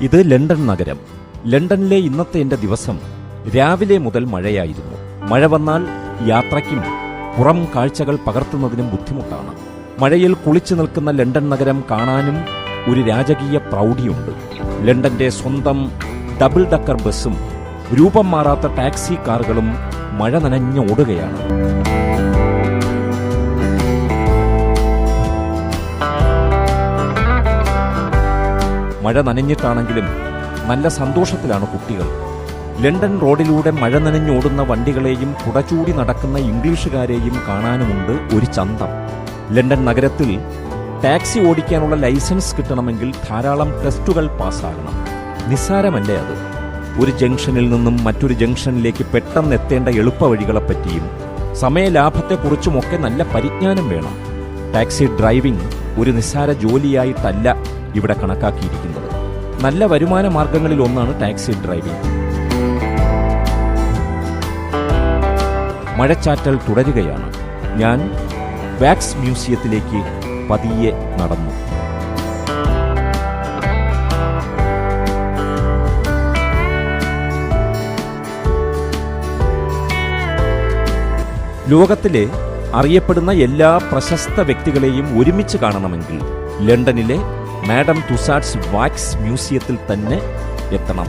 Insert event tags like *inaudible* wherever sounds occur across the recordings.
ഇത് ലണ്ടൻ നഗരം. ലണ്ടനിലെ ഇന്നത്തെ എന്റെ ദിവസം രാവിലെ മുതൽ മഴയായിരുന്നു. മഴ വന്നാൽ യാത്രയ്ക്കും പുറം കാഴ്ചകൾ പകർത്തുന്നതിനും ബുദ്ധിമുട്ടാണ്. മഴയിൽ കുളിച്ചു നിൽക്കുന്ന ലണ്ടൻ നഗരം കാണാനും ഒരു രാജകീയ പ്രൗഢിയുണ്ട്. ലണ്ടന്റെ സ്വന്തം ഡബിൾ ഡക്കർ ബസ്സും രൂപം മാറാത്ത ടാക്സി കാറുകളും മഴ നനഞ്ഞ് ഓടുകയാണ്. മഴ നനഞ്ഞിട്ടാണെങ്കിലും നല്ല സന്തോഷത്തിലാണ് കുട്ടികൾ. ലണ്ടൻ റോഡിലൂടെ മഴ നനഞ്ഞോടുന്ന വണ്ടികളെയും കുടചൂടി നടക്കുന്ന ഇംഗ്ലീഷുകാരെയും കാണാനുമുണ്ട് ഒരു ചന്തം. ലണ്ടൻ നഗരത്തിൽ ടാക്സി ഓടിക്കാനുള്ള ലൈസൻസ് കിട്ടണമെങ്കിൽ ധാരാളം ടെസ്റ്റുകൾ പാസ്സാകണം. നിസ്സാരമല്ലേ അത്? ഒരു ജംഗ്ഷനിൽ നിന്നും മറ്റൊരു ജംഗ്ഷനിലേക്ക് പെട്ടെന്ന് എത്തേണ്ട എളുപ്പവഴികളെപ്പറ്റിയും സമയലാഭത്തെക്കുറിച്ചുമൊക്കെ നല്ല പരിജ്ഞാനം വേണം. ടാക്സി ഡ്രൈവിംഗ് ഒരു നിസ്സാര ജോലിയായിട്ടല്ല. ഇവിടെ കണക്കാക്കിയിരിക്കുന്നത്. നല്ല വരുമാന മാർഗങ്ങളിൽ ഒന്നാണ് ടാക്സി ഡ്രൈവിംഗ്. മഴച്ചാറ്റൽ തുടരുകയാണ്. ഞാൻ വാക്സ് മ്യൂസിയത്തിലേക്ക് പതിയെ നടന്നു. ലോകത്തിലെ അറിയപ്പെടുന്ന എല്ലാ പ്രശസ്ത വ്യക്തികളെയും ഒരുമിച്ച് കാണണമെങ്കിൽ ലണ്ടനിലെ മാഡം തുസാഡ്സ് വാക്സ് മ്യൂസിയത്തിൽ തന്നെ എത്തണം.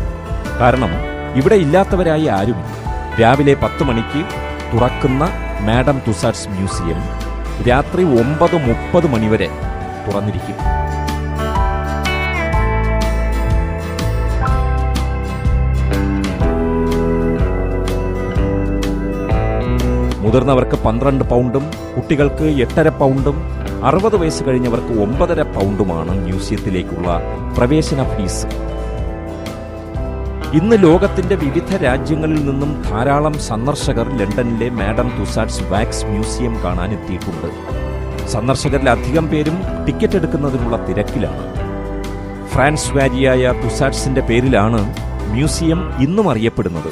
കാരണം ഇവിടെ ഇല്ലാത്തവരായി ആരുമില്ല. രാവിലെ പത്ത് മണിക്ക് തുറക്കുന്ന മാഡം തുസാഡ്സ് മ്യൂസിയം രാത്രി ഒമ്പത് മുപ്പത് മണിവരെ തുറന്നിരിക്കും. മുതിർന്നവർക്ക് പന്ത്രണ്ട് പൗണ്ടും കുട്ടികൾക്ക് എട്ടര പൗണ്ടും അറുപത് വയസ്സ് കഴിഞ്ഞവർക്ക് ഒമ്പതര പൗണ്ടുമാണ് മ്യൂസിയത്തിലേക്കുള്ള പ്രവേശന ഫീസ്. ഇന്ന് ലോകത്തിന്റെ വിവിധ രാജ്യങ്ങളിൽ നിന്നും ധാരാളം സന്ദർശകർ ലണ്ടനിലെ മാഡം തുസാഡ്സ് വാക്സ് മ്യൂസിയം കാണാൻ എത്തിയിട്ടുണ്ട് സന്ദർശകരിൽ അധികം പേരും ടിക്കറ്റ് എടുക്കുന്നതിനുള്ള തിരക്കിലാണ്. ഫ്രാൻസ് വാരിയായ തുസാഡ്സിന്റെ പേരിലാണ് മ്യൂസിയം ഇന്നും അറിയപ്പെടുന്നത്.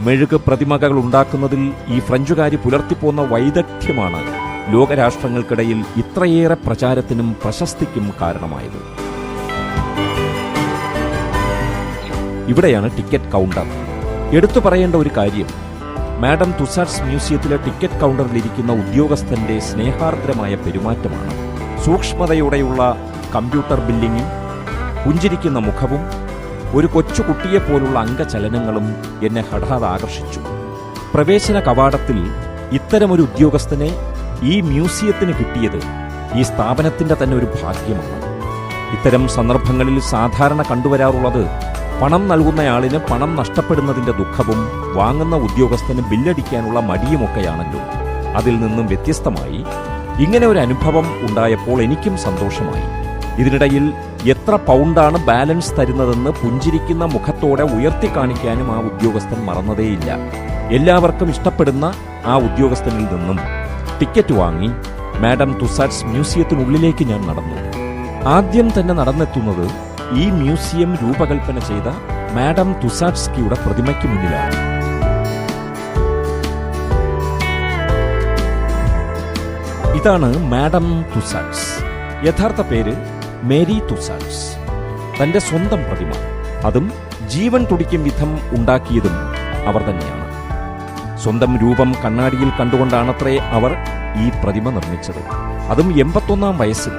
മെഴുക് പ്രതിമകൾ ഉണ്ടാക്കുന്നതിൽ ഈ ഫ്രഞ്ചുകാരി പുലർത്തിപ്പോന്ന വൈദഗ്ധ്യമാണ് ലോകരാഷ്ട്രങ്ങൾക്കിടയിൽ ഇത്രയേറെ പ്രചാരത്തിനും പ്രശസ്തിക്കും കാരണമായത്. ഇവിടെയാണ് ടിക്കറ്റ് കൗണ്ടർ. എടുത്തു പറയേണ്ട ഒരു കാര്യം മാഡം തുസാർസ് മ്യൂസിയത്തിലെ ടിക്കറ്റ് കൗണ്ടറിലിരിക്കുന്ന ഉദ്യോഗസ്ഥന്റെ സ്നേഹാർദ്രമായ പെരുമാറ്റമാണ്. സൂക്ഷ്മതയോടെയുള്ള കമ്പ്യൂട്ടർ ബില്ലിങ്ങും പുഞ്ചിരിക്കുന്ന മുഖവും ഒരു കൊച്ചുകുട്ടിയെപ്പോലുള്ള അംഗചലനങ്ങളും എന്നെ ഹഠാത് ആകർഷിച്ചു. പ്രവേശന കവാടത്തിൽ ഇത്തരമൊരു ഉദ്യോഗസ്ഥനെ ഈ മ്യൂസിയത്തിന് കിട്ടിയത് ഈ സ്ഥാപനത്തിന്റെ തന്നെ ഒരു ഭാഗ്യമാണ്. ഇത്തരം സന്ദർഭങ്ങളിൽ സാധാരണ കണ്ടുവരാറുള്ളത് പണം നൽകുന്നയാളിന് പണം നഷ്ടപ്പെടുന്നതിന്റെ ദുഃഖവും വാങ്ങുന്ന ഉദ്യോഗസ്ഥന് ബില്ലടിക്കാനുള്ള മടിയുമൊക്കെയാണല്ലോ. അതിൽ നിന്നും വ്യത്യസ്തമായി ഇങ്ങനെ ഒരു അനുഭവം ഉണ്ടായപ്പോൾ എനിക്കും സന്തോഷമായി. ഇതിനിടയിൽ എത്ര പൗണ്ടാണ് ബാലൻസ് തരുന്നതെന്ന് പുഞ്ചിരിക്കുന്ന മുഖത്തോടെ ഉയർത്തി കാണിക്കാനും ആ ഉദ്യോഗസ്ഥൻ മറന്നതേയില്ല. എല്ലാവർക്കും ഇഷ്ടപ്പെടുന്ന ആ ഉദ്യോഗസ്ഥനിൽ നിന്നും ടിക്കറ്റ് വാങ്ങി മാഡം തുസാഡ്സ് മ്യൂസിയത്തിനുള്ളിലേക്ക് ഞാൻ നടന്നു. ആദ്യം തന്നെ നടന്നെത്തുന്നത് ഈ മ്യൂസിയം രൂപകൽപ്പന ചെയ്ത മാഡം തുസാഡ്സ്കിയുടെ പ്രതിമയ്ക്ക് മുന്നിലാണ്. ഇതാണ് മാഡം തുസാഡ്സ് യഥാർത്ഥ പേര് മേരി തുസാഡ്സ് തന്റെ സ്വന്തം പ്രതിമ. അതും ജീവൻ തുടിക്കും വിധം ഉണ്ടാക്കിയതും അവർ തന്നെയാണ്. സ്വന്തം രൂപം കണ്ണാടിയിൽ കണ്ടുകൊണ്ടാണത്രേ അവർ ഈ പ്രതിമ നിർമ്മിച്ചത്. അതും എൺപത്തൊന്നാം വയസ്സിൽ.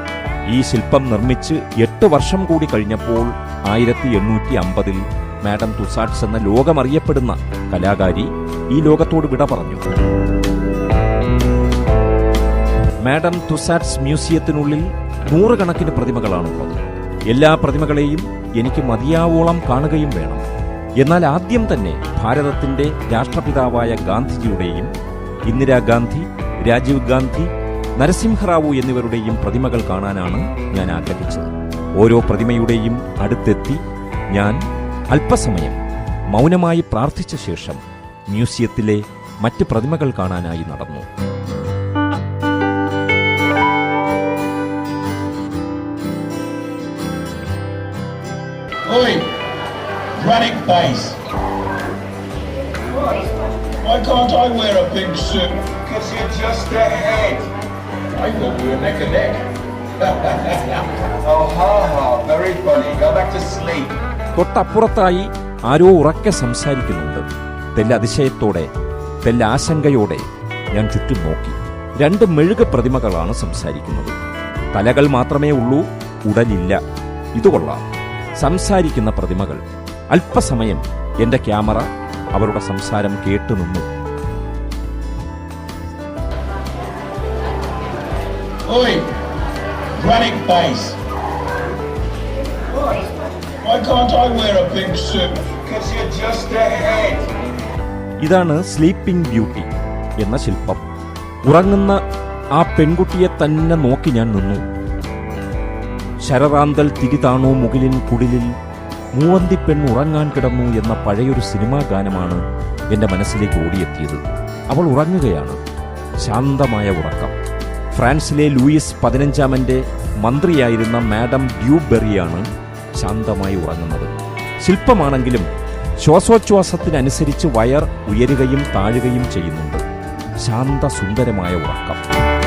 ഈ ശില്പം നിർമ്മിച്ച് എട്ട് വർഷം കൂടി കഴിഞ്ഞപ്പോൾ ആയിരത്തി എണ്ണൂറ്റി അമ്പതിൽ മാഡം തുസാഡ്സ് എന്ന ലോകമറിയപ്പെടുന്ന കലാകാരി ഈ ലോകത്തോട് വിട പറഞ്ഞു. മാഡം തുസാഡ്സ് മ്യൂസിയത്തിനുള്ളിൽ നൂറുകണക്കിന് പ്രതിമകളാണുള്ളത്. എല്ലാ പ്രതിമകളെയും എനിക്ക് മതിയാവോളം കാണുകയും വേണം. എന്നാൽ ആദ്യം തന്നെ ഭാരതത്തിന്റെ രാഷ്ട്രപിതാവായ ഗാന്ധിജിയുടെയും ഇന്ദിരാഗാന്ധി രാജീവ് ഗാന്ധി നരസിംഹറാവു എന്നിവരുടെയും പ്രതിമകൾ കാണാനാണ് ഞാൻ ആഗ്രഹിച്ചത് ഓരോ പ്രതിമയുടെയും അടുത്തെത്തി ഞാൻ അല്പസമയം മൗനമായി പ്രാർത്ഥിച്ച ശേഷം മ്യൂസിയത്തിലെ മറ്റ് പ്രതിമകൾ കാണാനായി നടന്നു Oi! Running base. Why can't I wear a pink suit? Because you're just a head. I thought we were neck and neck. *laughs* oh, ha ha, very funny. Go back to sleep. തൊട്ടപ്പുറത്തായി ആരോ ഉറക്കെ സംസാരിക്കുന്നുണ്ട് തെല്ല അതിശയത്തോടെ തെല്ല ആശങ്കയോടെ ഞാൻ ചുറ്റും നോക്കി രണ്ട് മെഴുക പ്രതിമകളാണ് സംസാരിക്കുന്നത് തലകൾ മാത്രമേ ഉള്ളൂ ഉടലില്ല ഇത് കൊള്ളാം സംസാരിക്കുന്ന പ്രതിമകൾ അല്പസമയം എന്റെ ക്യാമറ അവരുടെ സംസാരം കേട്ടു നിന്നു Oi, running face. Why can't I wear a pink suit? Because you're just a head. ഇതാണ് സ്ലീപ്പിംഗ് ബ്യൂട്ടി എന്ന ശില്പം ഉറങ്ങുന്ന ആ പെൺകുട്ടിയെ തന്നെ നോക്കി ഞാൻ നിന്നു ശരറാന്തൽ തിരിതാണോ മുകിലിൻ കുടിലിൽ മൂവന്തി പെൺ ഉറങ്ങാൻ കിടന്നു എന്ന പഴയൊരു സിനിമാ ഗാനമാണ് എന്റെ മനസ്സിലേക്ക് ഓടിയെത്തിയത്. അവൾ ഉറങ്ങുകയാണ്. ശാന്തമായ ഉറക്കം. ഫ്രാൻസിലെ ലൂയിസ് പതിനഞ്ചാമന്റെ മന്ത്രിയായിരുന്ന മാഡം ഡ്യൂബെറിയാണ് ശാന്തമായി ഉറങ്ങുന്നത്. ശില്പമാണെങ്കിലും ശ്വാസോച്ഛ്വാസത്തിനനുസരിച്ച് വയർ ഉയരുകയും താഴുകയും ചെയ്യുന്നുണ്ട്. ശാന്ത സുന്ദരമായ ഉറക്കം.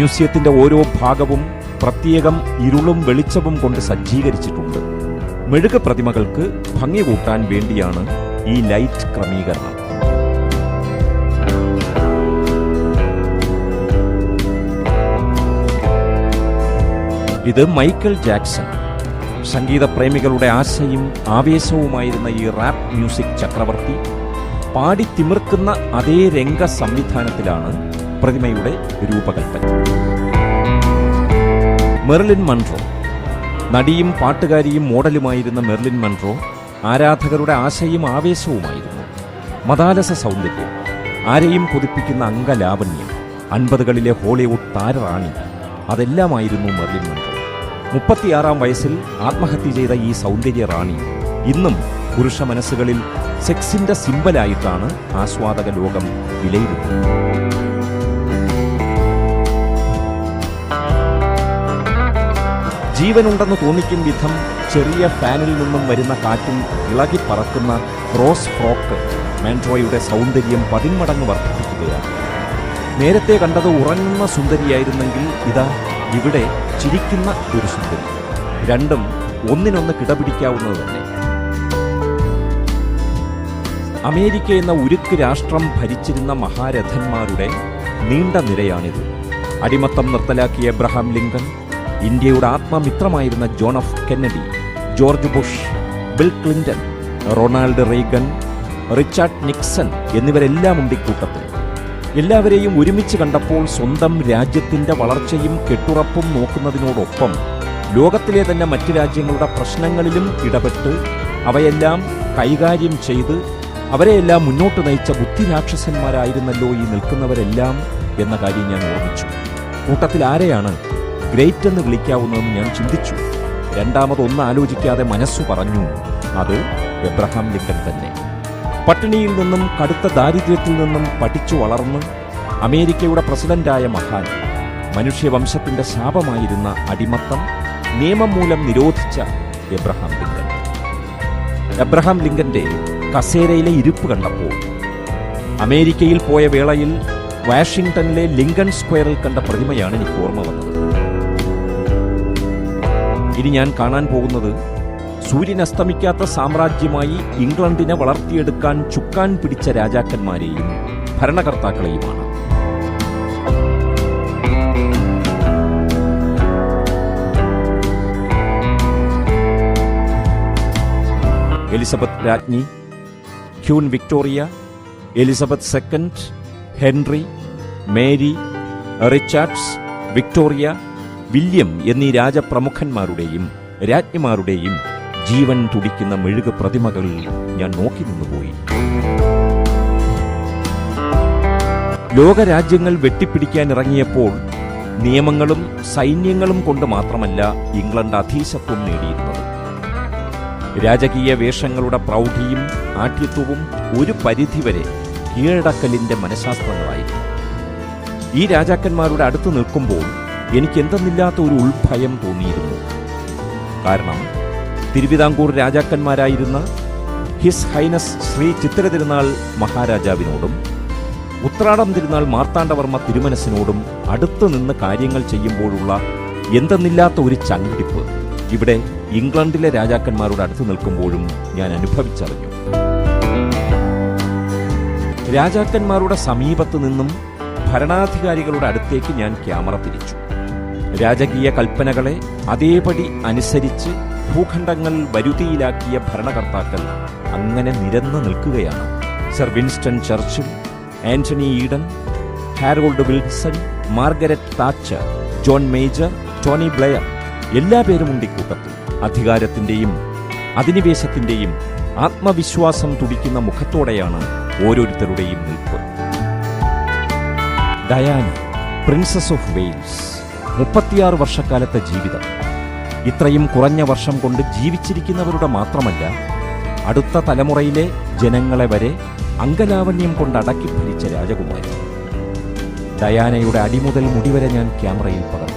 മ്യൂസിയത്തിന്റെ ഓരോ ഭാഗവും പ്രത്യേകം ഇരുളും വെളിച്ചവും കൊണ്ട് സജ്ജീകരിച്ചിട്ടുണ്ട്. മെഴുക പ്രതിമകൾക്ക് ഭംഗി കൂട്ടാൻ വേണ്ടിയാണ് ഈ ലൈറ്റ് ക്രമീകരണം. ഇത് മൈക്കൽ ജാക്സൺ. സംഗീത പ്രേമികളുടെ ആശയും ആവേശവുമായിരുന്ന ഈ റാപ്പ് മ്യൂസിക് ചക്രവർത്തി പാടി തിമിർക്കുന്ന അതേ രംഗ സംവിധാനത്തിലാണ് പ്രതിമയുടെ രൂപകൽപ്പന. മെർലിൻ മൺട്രോ നടിയും പാട്ടുകാരിയും മോഡലുമായിരുന്ന മെർലിൻ മൺട്രോ ആരാധകരുടെ ആശയും ആവേശവുമായിരുന്നു. മതാലസ സൗന്ദര്യം ആരെയും കൊതിപ്പിക്കുന്ന അംഗലാവണ്യം അൻപതുകളിലെ ഹോളിവുഡ് താരറാണി അതെല്ലാമായിരുന്നു മെർലിൻ മൺട്രോ മുപ്പത്തിയാറാം വയസ്സിൽ ആത്മഹത്യ ചെയ്ത ഈ സൗന്ദര്യ റാണി ഇന്നും പുരുഷ മനസ്സുകളിൽ സെക്സിന്റെ സിമ്പലായിട്ടാണ് ആസ്വാദക ലോകം വിലയിരുത്തുന്നത് ജീവനുണ്ടെന്ന് തോന്നിക്കും വിധം ചെറിയ ഫാനിൽ നിന്നും വരുന്ന കാറ്റിൽ ഇളകി പറക്കുന്ന ക്രോസ് ഫ്രോക്ക് മാൻഡ്രോയുടെ സൗന്ദര്യം പതിന്മടങ്ങ് വർദ്ധിപ്പിക്കുകയാണ്. നേരത്തെ കണ്ടത് ഉറങ്ങുന്ന സുന്ദരിയായിരുന്നെങ്കിൽ ഇതാ ഇവിടെ ചിരിക്കുന്ന ഒരു സുന്ദരി. രണ്ടും ഒന്നിനൊന്ന് കിടപിടിക്കാവുന്നത് തന്നെ അമേരിക്ക എന്ന ഉരുക്ക് രാഷ്ട്രം ഭരിച്ചിരുന്ന മഹാരഥന്മാരുടെ നീണ്ട നിരയാണിത്. അടിമത്തം നിർത്തലാക്കിയ എബ്രഹാം ലിങ്കൺ ഇന്ത്യയുടെ ആത്മമിത്രമായിരുന്ന John F Kennedy George Bush Bill Clinton Ronald Reagan Richard Nixon എന്നിവരെല്ലാം ഉണ്ട് ഇക്കൂട്ടത്തിൽ. എല്ലാവരെയും ഒരുമിച്ച് കണ്ടപ്പോൾ സ്വന്തം രാജ്യത്തിന്റെ വളർച്ചയും കെട്ടുറപ്പും നോക്കുന്നതിനോടൊപ്പം ലോകത്തിലെ തന്നെ മറ്റ് രാജ്യങ്ങളുടെ പ്രശ്നങ്ങളിലും ഇടപെട്ട് അവയെല്ലാം കൈകാര്യം ചെയ്ത് അവരെയെല്ലാം മുന്നോട്ട് നയിച്ച ബുദ്ധിരാക്ഷസന്മാരായിരുന്നല്ലോ ഈ നിൽക്കുന്നവരെല്ലാം എന്ന കാര്യം ഞാൻ ഓർമ്മിച്ചു. കൂട്ടത്തിൽ ആരെയാണ് ഗ്രേറ്റ് എന്ന് വിളിക്കാവുന്നതെന്ന് ഞാൻ ചിന്തിച്ചു. രണ്ടാമതൊന്ന് ആലോചിക്കാതെ മനസ്സു പറഞ്ഞു അത് എബ്രഹാം ലിങ്കൻ തന്നെ. പട്ടിണിയിൽ നിന്നും കടുത്ത ദാരിദ്ര്യത്തിൽ നിന്നും പഠിച്ചു വളർന്ന് അമേരിക്കയുടെ പ്രസിഡന്റായ മഹാൻ മനുഷ്യവംശത്തിന്റെ ശാപമായിരുന്ന അടിമത്തം നിയമം മൂലം നിരോധിച്ച എബ്രഹാം ലിങ്കൻ. എബ്രഹാം ലിങ്കന്റെ കസേരയിലെ ഇരിപ്പ് കണ്ടപ്പോൾ അമേരിക്കയിൽ പോയ വേളയിൽ വാഷിംഗ്ടണിലെ ലിങ്കൺ സ്ക്വയറിൽ കണ്ട പ്രതിമയാണ് എനിക്ക് ഓർമ്മ വന്നത്. ഇനി ഞാൻ കാണാൻ പോകുന്നത് സൂര്യൻ അസ്തമിക്കാത്ത സാമ്രാജ്യമായി ഇംഗ്ലണ്ടിനെ വളർത്തിയെടുക്കാൻ ചുക്കാൻ പിടിച്ച രാജാക്കന്മാരെയും ഭരണകർത്താക്കളെയുമാണ്. എലിസബത്ത് രാജ്ഞി queen Victoria Elizabeth second Henry Mary Richards Victoria William എന്നീ രാജപ്രമുഖന്മാരുടെയും രാജ്ഞിമാരുടെയും ജീവൻ തുടിക്കുന്ന മെഴുക പ്രതിമകളിൽ ഞാൻ നോക്കി നിന്നുപോയി. ലോകരാജ്യങ്ങൾ വെട്ടിപ്പിടിക്കാൻ ഇറങ്ങിയപ്പോൾ നിയമങ്ങളും സൈന്യങ്ങളും കൊണ്ട് മാത്രമല്ല ഇംഗ്ലണ്ട് അധീശത്വം നേടിയിരുന്നത്. രാജകീയ വേഷങ്ങളുടെ പ്രൗഢിയും ആഠ്യത്വവും ഒരു പരിധിവരെ കീഴടക്കലിന്റെ മനഃശാസ്ത്രങ്ങളായിരുന്നു. ഈ രാജാക്കന്മാരുടെ അടുത്ത് നിൽക്കുമ്പോൾ എനിക്ക് എന്തെന്നില്ലാത്ത ഒരു ഉൾഭയം തോന്നിയിരുന്നു. കാരണം തിരുവിതാംകൂർ രാജാക്കന്മാരായിരുന്ന ഹിസ് ഹൈനസ് ശ്രീ ചിത്തിര തിരുനാൾ മഹാരാജാവിനോടും ഉത്രാടം തിരുനാൾ മാർത്താണ്ഡവർമ്മ തിരുമനസിനോടും അടുത്തു നിന്ന് കാര്യങ്ങൾ ചെയ്യുമ്പോഴുള്ള എന്തെന്നില്ലാത്ത ഒരു ചങ്കിടിപ്പ് ഇവിടെ ഇംഗ്ലണ്ടിലെ രാജാക്കന്മാരോട് അടുത്ത് നിൽക്കുമ്പോഴും ഞാൻ അനുഭവിച്ചറിഞ്ഞു. രാജാക്കന്മാരുടെ സമീപത്ത് നിന്നും ഭരണാധികാരികളുടെ അടുത്തേക്ക് ഞാൻ ക്യാമറ തിരിച്ചു. രാജകീയ കൽപ്പനകളെ അതേപടി അനുസരിച്ച് ഭൂഖണ്ഡങ്ങൾ വരുതിയിലാക്കിയ ഭരണകർത്താക്കൾ അങ്ങനെ നിരന്നു നിൽക്കുകയാണ്. Sir Winston Churchill Anthony Eden Harold Wilson Margaret Thatcher John Major Tony Blair എല്ലാ പേരുമുണ്ട് ഇക്കൂട്ടത്തിൽ. അധികാരത്തിന്റെയും അധിനിവേശത്തിന്റെയും ആത്മവിശ്വാസം തുടിക്കുന്ന മുഖത്തോടെയാണ് ഓരോരുത്തരുടെയും നിൽപ്പ്. Diana princess of Wales. മുപ്പത്തിയാറ് വർഷക്കാലത്തെ ജീവിതം. ഇത്രയും കുറഞ്ഞ വർഷം കൊണ്ട് ജീവിച്ചിരിക്കുന്നവരുടെ മാത്രമല്ല അടുത്ത തലമുറയിലെ ജനങ്ങളെ വരെ അങ്കലാവണ്യം കൊണ്ട് അടക്കി ഭരിച്ച രാജകുമാരി. ഡയാനയുടെ അടിമുതൽ മുടിവരെ ഞാൻ ക്യാമറയിൽ പകർന്നു.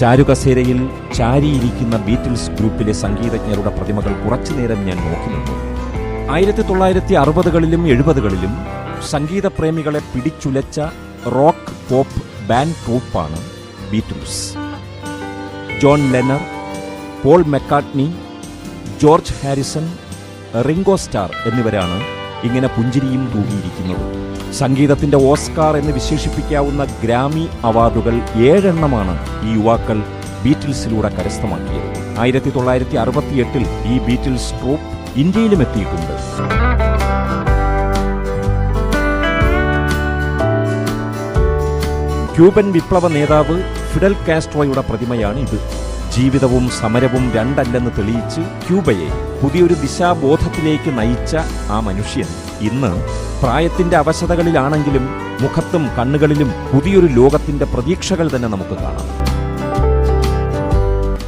ചാരുകസേരയിൽ ചാരിയിരിക്കുന്ന ബീറ്റിൽസ് ഗ്രൂപ്പിലെ സംഗീതജ്ഞരുടെ പ്രതിമകൾ കുറച്ചുനേരം ഞാൻ നോക്കി നിന്നു. ആയിരത്തി തൊള്ളായിരത്തി അറുപതുകളിലും എഴുപതുകളിലും സംഗീതപ്രേമികളെ പിടിച്ചുലച്ച rock pop band ട്രൂപ്പാണ് Beatles. John Lennon Paul McCartney George Harrison Ringo Starr എന്നിവരാണ് ഇങ്ങനെ പുഞ്ചിരിയും തൂകിയിരിക്കുന്നത് സംഗീതത്തിന്റെ ഓസ്കാർ എന്ന് വിശേഷിപ്പിക്കാവുന്ന ഗ്രാമി അവാർഡുകൾ ഏഴെണ്ണമാണ് ഈ യുവാക്കൾ ബീറ്റിൽസിലൂടെ കരസ്ഥമാക്കിയത്. ആയിരത്തി തൊള്ളായിരത്തി അറുപത്തിയെട്ടിൽ ഈ ബീറ്റിൽസ് ട്രൂപ്പ് ഇന്ത്യയിലും എത്തിയിട്ടുണ്ട്. ക്യൂബൻ വിപ്ലവ നേതാവ് ഫിഡൽ കാസ്ട്രോയുടെ പ്രതിമയാണ് ഇത് ജീവിതവും സമരവും രണ്ടല്ലെന്ന് തെളിയിച്ച് ക്യൂബയെ പുതിയൊരു ദിശാബോധത്തിലേക്ക് നയിച്ച ആ മനുഷ്യൻ ഇന്ന് പ്രായത്തിന്റെ അവശതകളിലാണെങ്കിലും മുഖത്തും കണ്ണുകളിലും പുതിയൊരു ലോകത്തിന്റെ പ്രതീക്ഷകൾ തന്നെ നമുക്ക് കാണാം.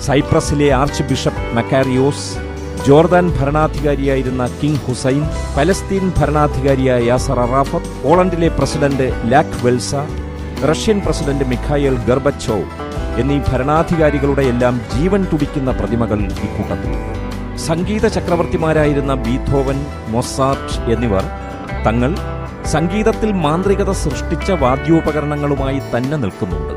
സൈപ്രസിലെ ആർച്ച് ബിഷപ്പ് മക്കാരിയോസ് ജോർദാൻ ഭരണാധികാരിയായിരുന്ന കിങ് ഹുസൈൻ പലസ്തീൻ ഭരണാധികാരിയായ Yasser Arafat പോളണ്ടിലെ president Lech Walesa Russian president Mikhail Gorbachev എന്നീ ഭരണാധികാരികളുടെ എല്ലാം ജീവൻ തുടിക്കുന്ന പ്രതിമകൾ ഇക്കൂട്ടത്തിൽ സംഗീത ചക്രവർത്തിമാരായിരുന്ന ബീഥോവൻ മൊസാർട്ട് എന്നിവർ തങ്ങൾ സംഗീതത്തിൽ മാന്ത്രികത സൃഷ്ടിച്ച വാദ്യോപകരണങ്ങളുമായി തന്നെ നിൽക്കുന്നുണ്ട്.